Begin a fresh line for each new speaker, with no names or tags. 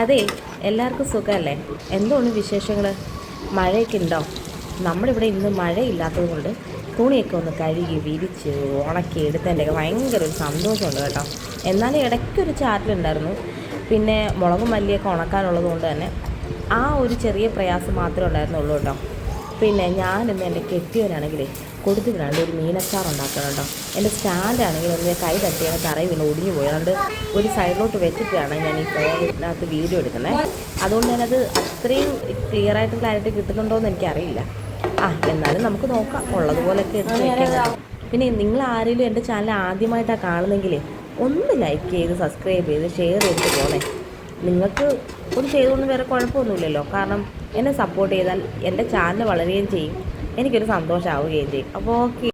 അതെ എല്ലാവർക്കും സുഖമല്ലേ? എന്താണ് വിശേഷങ്ങൾ മഴയൊക്കെ ഉണ്ടോ? നമ്മളിവിടെ ഇന്ന് മഴയില്ലാത്തത് കൊണ്ട് തുണിയൊക്കെ ഒന്ന് കഴുകി വിരിച്ച് ഉണക്കി എടുത്തതിന്റെയൊക്കെ ഭയങ്കര ഒരു സന്തോഷമുണ്ട് കേട്ടോ. എന്നാലും ഇടയ്ക്കൊരു ചാറ്റലുണ്ടായിരുന്നു. പിന്നെ മുളകും മല്ലിയൊക്കെ ഉണക്കാനുള്ളത് കൊണ്ട് തന്നെ ആ ഒരു ചെറിയ പ്രയാസം മാത്രമേ ഉണ്ടായിരുന്നുള്ളൂ കേട്ടോ. പിന്നെ ഞാനിന്ന് എന്റെ കെട്ടിയവനാണെങ്കിലേ കൊടുത്തു വിടാണ്ട് ഒരു മീനച്ചാർ ഉണ്ടാക്കണം കേട്ടോ. എന്റെ സ്റ്റാൻഡാണെങ്കിൽ ഒന്ന് കൈ തട്ടിയാണ് തറയിൽ വീണ് ഒടിഞ്ഞു പോയി. അതുകൊണ്ട് ഒരു സൈഡിലോട്ട് വെച്ചിട്ടാണ് ഞാൻ ഈ ഫോണിനകത്ത് വീഡിയോ എടുക്കുന്നത്. അതുകൊണ്ട് ഞാനത് അത്രയും ക്ലിയർ ആയിട്ട് ക്ലാരിറ്റി കിട്ടുന്നുണ്ടോ എന്ന് എനിക്കറിയില്ല. ആ എന്നാലും നമുക്ക് നോക്കാം. ഉള്ളതുപോലെയൊക്കെ എടുത്ത് വെക്കാം. പിന്നെ നിങ്ങൾ ആരെങ്കിലും എന്റെ ചാനൽ ആദ്യമായിട്ടാണ് കാണുന്നെങ്കിൽ ഒന്ന് ലൈക്ക് ചെയ്ത് സബ്സ്ക്രൈബ് ചെയ്ത് ഷെയർ ചെയ്തിട്ട് പോണേ നിങ്ങൾക്ക് ഒരു ചെയ്തുകൊണ്ട് വേറെ കുഴപ്പമൊന്നുമില്ലല്ലോ. കാരണം എന്നെ സപ്പോർട്ട് ചെയ്താൽ എന്റെ ചാനൽ വളരുകയും ചെയ്യും. എനിക്കൊരു സന്തോഷമാവുകയും ചെയ്യും. അപ്പോൾ ഓക്കെ